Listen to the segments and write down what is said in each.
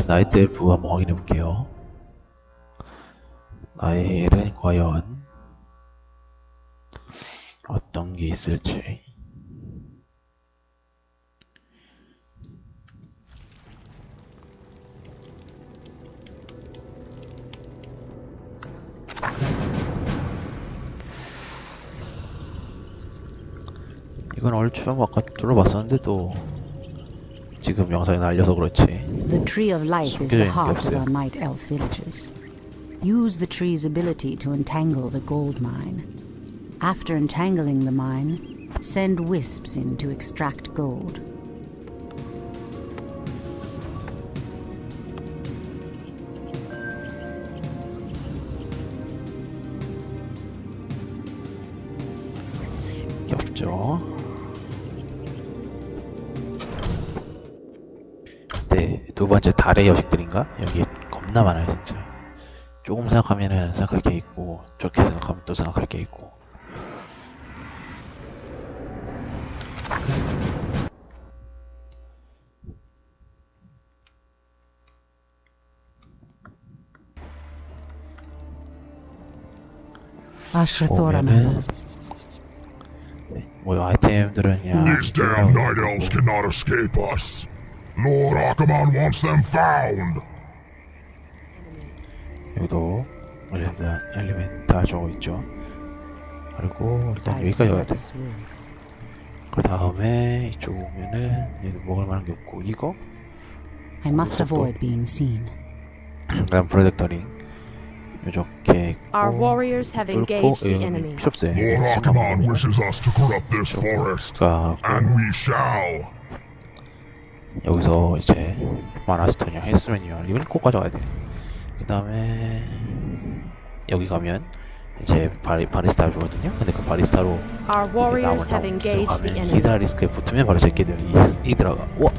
이번엔 나이트 엘프 한번 확인해 볼게요. 나일은 과연 어떤 게 있을지. 이건 얼추 한번 아까 둘러봤었는데 또 지금 영상에 날려서 그렇지. The Tree of Life is the 숨겨져 있는 게 heart of 없어요. our Night Elf villages. Use the tree's ability to entangle the gold mine. After entangling the mine, send wisps in to extract gold. 게 없죠. 두 번째 달의 여식들인가? 여기 겁나 많아요, 진짜. 조금 생각하면은 생각할 게 있고, 좋게 생각하면 또 생각할 게 있고. Ashrathoraman. 보면은 네, 뭐 아이템들은 그냥 These damn night elves cannot escape us. Lord Archimonde wants them found. 여기도 일단 엘리멘탈 저거 있죠. 그리고 일단 As the 여기까지 가야 돼. goddess wills. 그 다음에 이쪽 오면은 얘도 먹을 만한 게 없고 이거 I must avoid being seen. 그다음 프로젝터링 이렇게 있고 Our warriors have 뚫고 engaged the 여기 enemy. 필요 없어요. Lord Archimonde wishes us to corrupt this forest, 가 and we shall. 여기서 이제 마나스톤이랑 헬스맨이랑 이걸 꼭 가져가야 돼. 그 다음에 여기 가면 이제 바리, 바리스타 주거든요. 근데 그 바리스타로 나무 the 가면 enemy. 히드라 리스크에 붙으면 바로. 이, 히드라가 우와.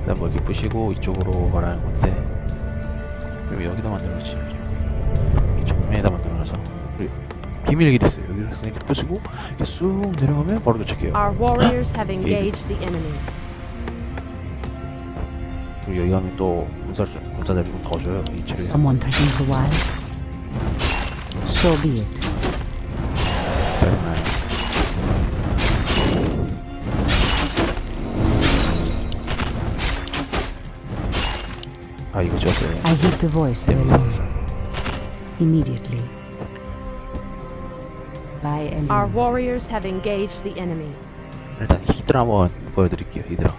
그다음 뭐 이렇게 부시고 이쪽으로 가라는 건데 그리고 여기다 만들어놓지. 이 정면에다 만들어놔서 그리고 비밀길이 있어요. 여기로 이렇게 부시고 이렇게 쑥 내려가면 바로 도착해요. Our warriors have Okay. engaged the enemy. 그리고 여기 가면 또 군사 군사들이 좀더 줘요. 이 책에서. Someone threatens the wild. So be it. 짜증나요. 아 이거 줬어요. I heed the voice of immediately. By Our Elune. warriors have engaged the enemy. 일단 히드라 한번 보여드릴게요. 히드라.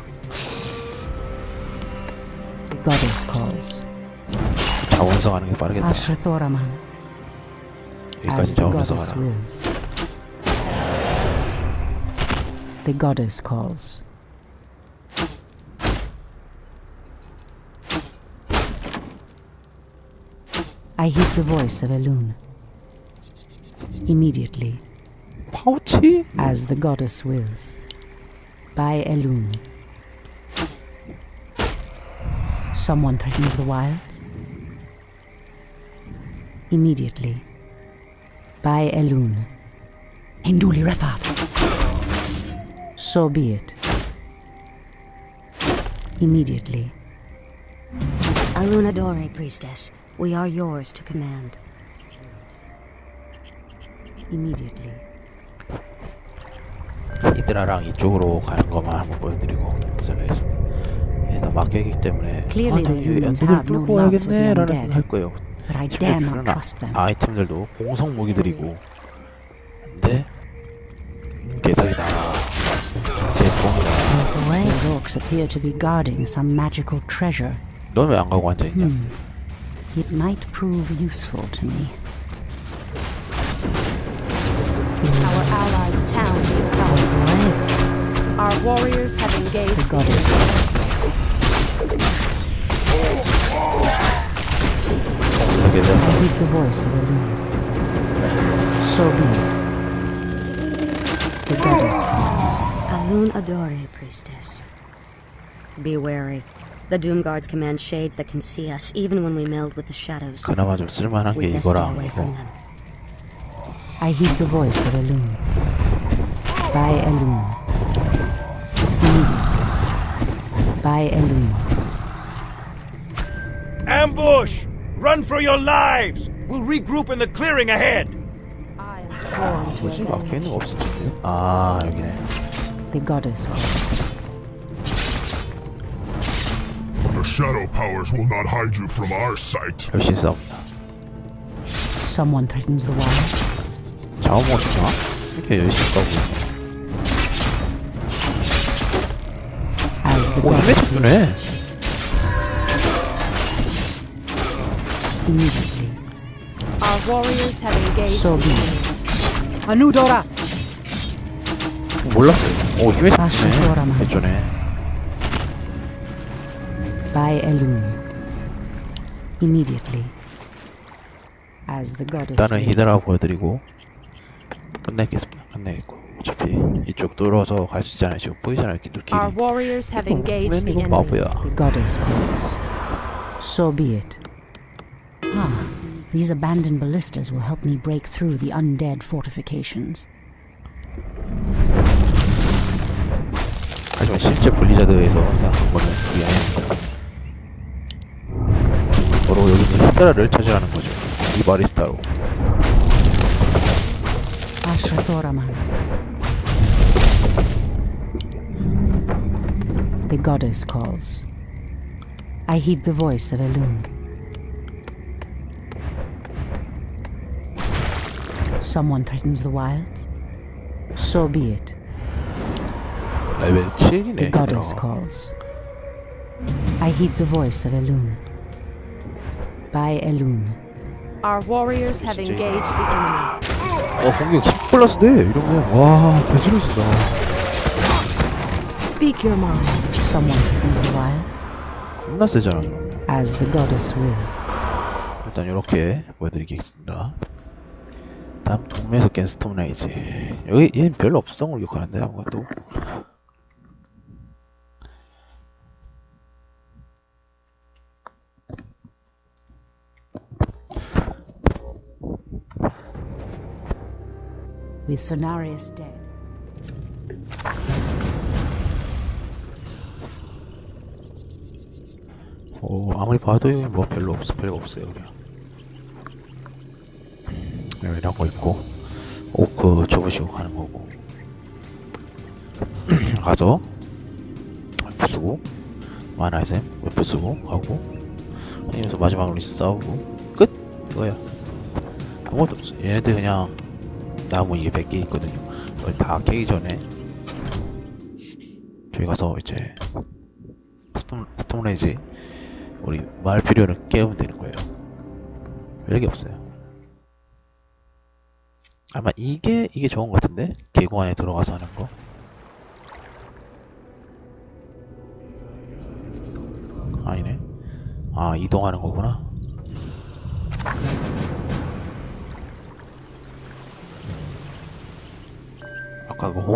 The goddess calls. 자원성 하는 게 빠르겠다. Ashrathoraman. 여기까지 As the 자원성 goddess 하라. wills. The goddess calls. I heed the voice of Elune. immediately. As the goddess wills. By Elun. Someone threatens the wilds. Immediately. By Elun. Hinduli Refat. So be it. Immediately. Alunadore, priestess, we are yours to command. Immediately. 히드라랑 이쪽으로 가는 것만 한번 보여드리고 생각했습니다. 얘다 막혀있기 때문에 Clearly 아, the 나 humans 애들 have no 뚫고 love for the 와야겠네 라는 undead. 생각할 거예요. But I trust them. 아, 아이템들도 공성 무기들이고 근데 개사기다 제 공이다 Those orcs appear to be guarding some magical treasure. 넌 왜 안 가고 앉아있냐 Hmm. It might prove useful to me. Our allies' town needs help. Right. Our warriors have The engaged the goddess 공성 I 개사서 heed the voice of Elune. So be it. The goddess Alunadore, priestess. Be wary. The Doom Guards command shades that can see us, even when we meld with the shadows. 그나마 좀 쓸만한 게 We best stay 이거랑 away 이거 from them. I heed the voice of Elune. By Elune. Immediately. by Elune. Ambush! Run for your lives! We'll regroup in the clearing ahead! I am sworn to 뭐지? 막혀 있는 avenge. 거 없을 텐데. 아 여기네. The goddess calls. The shadow powers will not hide you from our sight. 열심히 싸웁니다. Someone threatens the wild. 자원 뭐 주나? 이렇게 열심히 the 오 goddess 이메스 주네. immediately. Our warriors have engaged So the be enemy. it. Anudora! 몰랐어요. 오 아, 신기하라마. 주네. 해주네. by Elune. Immediately. As the goddess 일단은 wills. 히드라 보여드리고 끝내겠습니다. 끝내겠고 어차피 이쪽 뚫어서 갈 수 있잖아요. 지금 보이잖아요. 이렇게 뚫기. Our warriors have engaged the enemy. The goddess calls. So be it. Ah, these abandoned ballistas will help me break through the undead fortifications. 하지만 실제 블리자드에서 생각한 거는 그게 아닙니다. 바로 여기 있는 히드라를 찾으라는 거죠. 이 바리스타로. The goddess calls. I heed the voice of Elun. Someone threatens the wilds? So be it. The goddess calls. I heed the voice of Elun. By Elun. Our warriors have engaged the enemy. 어 공격 10 플러스 돼. 이러면 와 개지르시다. Speak your mind. Someone threatens the wilds? 겁나 세잖아. 이러면. As the goddess wills. 일단 이렇게 보여드리겠습니다. 다음 동매에서 깬 스톰레이지. 여기 얘는 별로 걸 기억하는데 아무것도. With Sonarius dead. 어, 아무리 봐도 여기 뭐 별로 없어, 별거 없어요, 그냥. 네, 이런 거 있고, 오크 접으시고 가는 거고. 가서, 웨프 쓰고, 마나이셈, 웨프 쓰고, 가고, 아니면서 마지막으로 싸우고, 끝! 이거야. 아무것도 없어. 얘네들 그냥, 나무 이게 100개 있거든요. 이걸 다 깨기 전에, 저희 가서 이제, 스톤, 스톤레이지, 우리 말 필요를 깨우면 되는 거예요. 별게 없어요. 아마 이게 이게 좋은 것 같은데 계곡 안에 들어가서 하는 거. 아니네. 아 이동하는 거구나.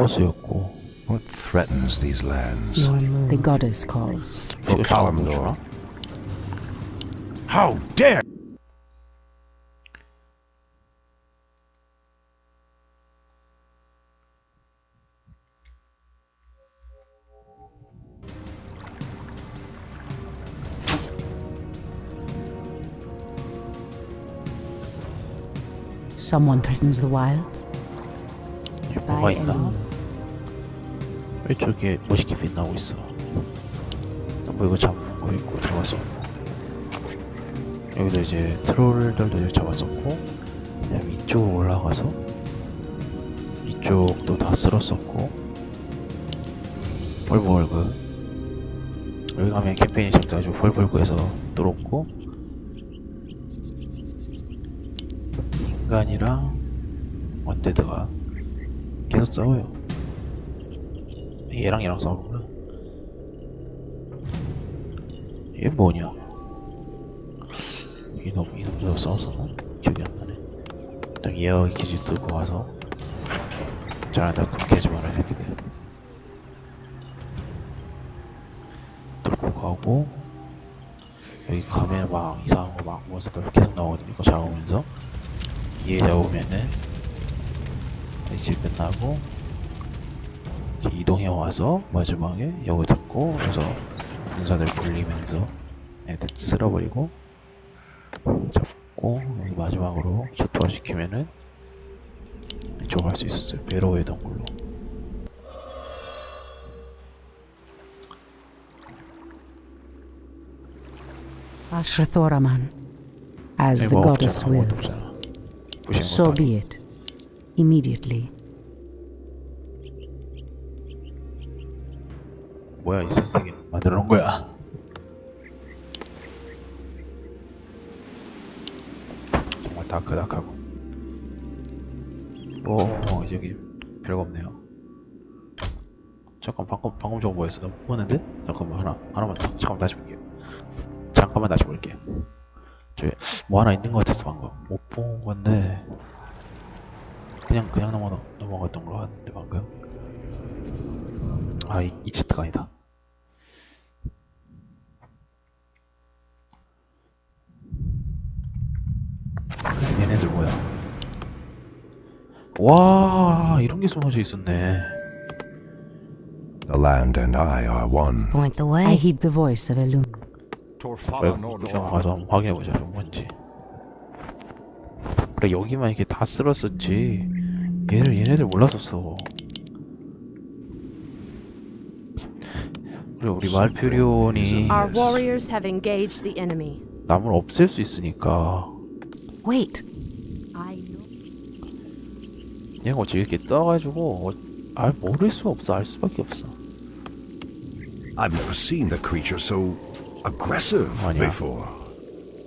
What threatens these lands? Your mood. The goddess calls. For 시간 뭐 Kalimdor. 주나? How dare! Someone threatens the wilds? 이게 뭐가 By 있 저렇게 멋있게 빛나고 있어? 뭐 이거 거 있고 들어가서 여기도 이제 트롤들도 이제 잡았었고. 그다음 이쪽으로 올라가서 이쪽도 다 쓸었었고. 볼볼그. 여기 가면 캠페인이 지금 아주 볼볼그에서 뚫었고. 인간이랑 원데드가 계속 싸워요. 얘랑 얘랑 싸우는구나. 얘 뭐냐? 이놈, 이놈도 싸웠었나? 기억이 안 나네. 일단 얘와 기지 뚫고 와서 잘한다, 그렇게 하지 마라, 이 새끼들. 뚫고 가고, 여기 가면 막 이상한 거막 몬스터 계속 나오거든요. 이거 잡으면서. 얘 잡으면은, 이제 끝나고, 이동해 와서 마지막에 여기 듣고 그래서 군사들 돌리면서 애들 쓸어버리고 잡고 마지막으로 초토화 시키면은 이쪽 할수 있었어요 배로의 동굴로 Ashrathoraman, as the 뭐 goddess 아무것도 wills. So be it. Immediately. 뭐야 이 세상에 만들어 놓은 거야. 정말 다크다크하고. 오 어, 여기 별거 없네요. 잠깐 방금 방금 저거 뭐였어? 나못 봤는데? 잠깐만 하나 하나만 더. 잠깐만 다시 볼게요. 잠깐만 다시 볼게요. 저뭐 하나 있는 것 같아서 방금. 못 본 건데. 그냥 그냥 넘어 넘어갔던 거 같은데 방금. 아이 이 치트가 아니다 얘네들 뭐야? 와 이런 게 숨어져 있었네. The land and I are one. Point the I way. heed the voice of Elun. 좀 가서 한번 확인해 보자 좀 뭔지. 그래 여기만 이렇게 다 쓸었었지. 얘를 얘네들 몰랐었어. 그래 우리 말퓨리온이 Our warriors have engaged the enemy. 남을 없앨 수 있으니까 Wait! I know. 얘가 어찌 이렇게 떠가지고 어, 알 모를 수 없어 알 수밖에 없어. I've never seen the creature so aggressive 아니야. before.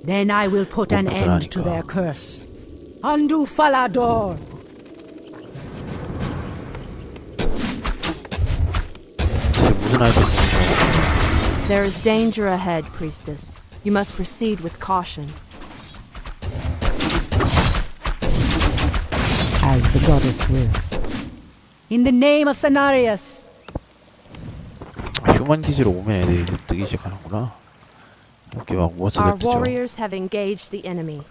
Then I will put an end to 벗어나니까. their curse. Undo Falador! 이제 무슨 아이템 There is danger ahead, priestess. You must proceed with caution. As the goddess wills. In the name of Cenarius! 아, 휴먼 기지로 오면 애들이 이제 뜨기 시작하는구나. 이렇게 막 Our 몬스터들 뜨죠. warriors have engaged the enemy.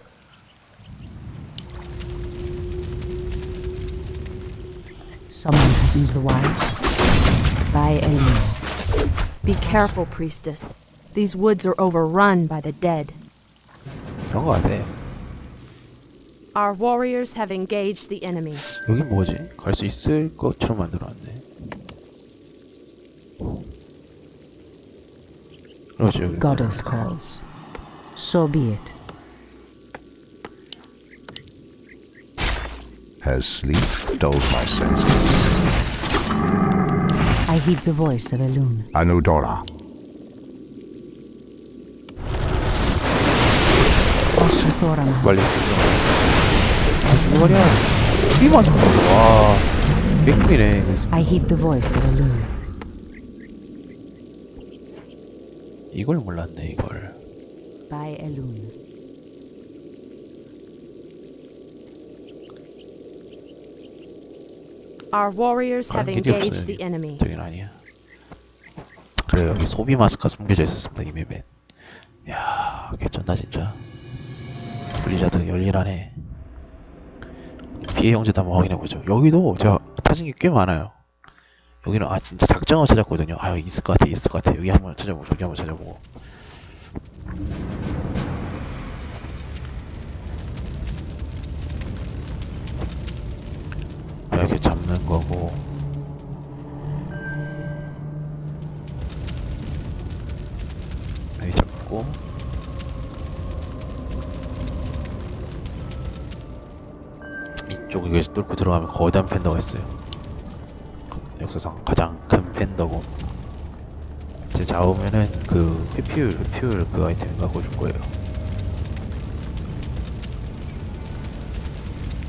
Someone threatens the wilds. By Elun. Be careful, priestess. These woods are overrun by the dead. 그런 거 같아. Our warriors have engaged the enemy. 여기 뭐지? 갈 수 있을 것처럼 만들어놨네. 그렇지 여기. Goddess calls. So be it. Has sleep dulled my senses? I heed the voice of Elun. Anudora. Ashrathoraman. 빨리. 아 이거 말이야. 이 맞아. 와. 그래서 I heed the voice of Elun. 이걸 몰랐네 이걸. By Elun. Our warriors have 다른 길이 없어요. engaged the enemy. 저긴 아니야. 그래 여기 소비 마스크가 숨겨져 있었습니다 이 맵엔. 야 개쩐다 진짜. 블리자드 열일하네. 피해 형제도 한번 확인해보죠. 여기도 제가 찾은 게 꽤 많아요. 여기는 아 진짜 작정을 찾았거든요. 아 있을 것 같아 있을 것 같아. 여기 한번 찾아보고 저기 한번 찾아보고. 이렇게 잡는 거고. 여기 잡고. 여기 뚫고 들어가면 거대한 팬더가 있어요. 역사상 가장 큰 팬더고. 이제 잡으면은 그 회피율, 회피율 그 아이템 갖고 줄 거예요.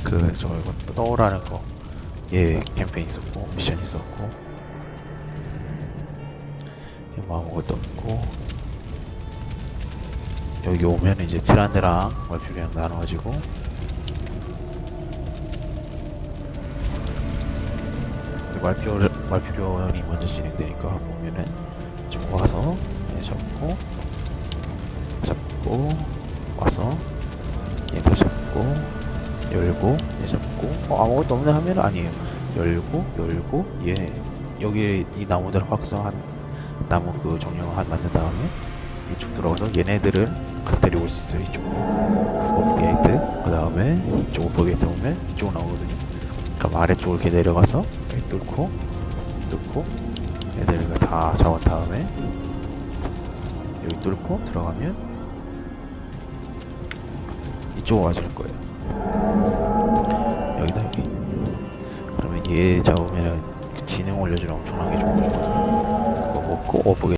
그, 저, 이거 떠오라는 거. 예, 캠페인 있었고, 미션 있었고. 뭐 아무것도 없고. 여기 오면 이제 티란드랑 말퓨리랑 나눠가지고. 말퓨리, 말퓨리온이 먼저 진행되니까 보면은 좀 와서, 예, 잡고, 잡고, 와서, 얘도 잡고, 열고 얘 잡고. 어, 아무것도 없는 화면 아니에요. 열고 열고 얘 여기 이 나무들 확성한 나무 그 정령 한 만든 다음에 이쪽 들어가서 얘네들을 다 데리고 올 수 있어요 이쪽. 오프 게이트. 그 다음에 이쪽 오프 게이트 오면 이쪽 나오거든요. 그럼 아래쪽을 이렇게 내려가서 뚫고 뚫고 얘들을 다 잡은 다음에 여기 뚫고 들어가면 이쪽으로 와주는 거예요. 여기다 여기. 그러면 얘그 지능 올려주는 엄청나게 좋은 거거든요 그거 먹고 오프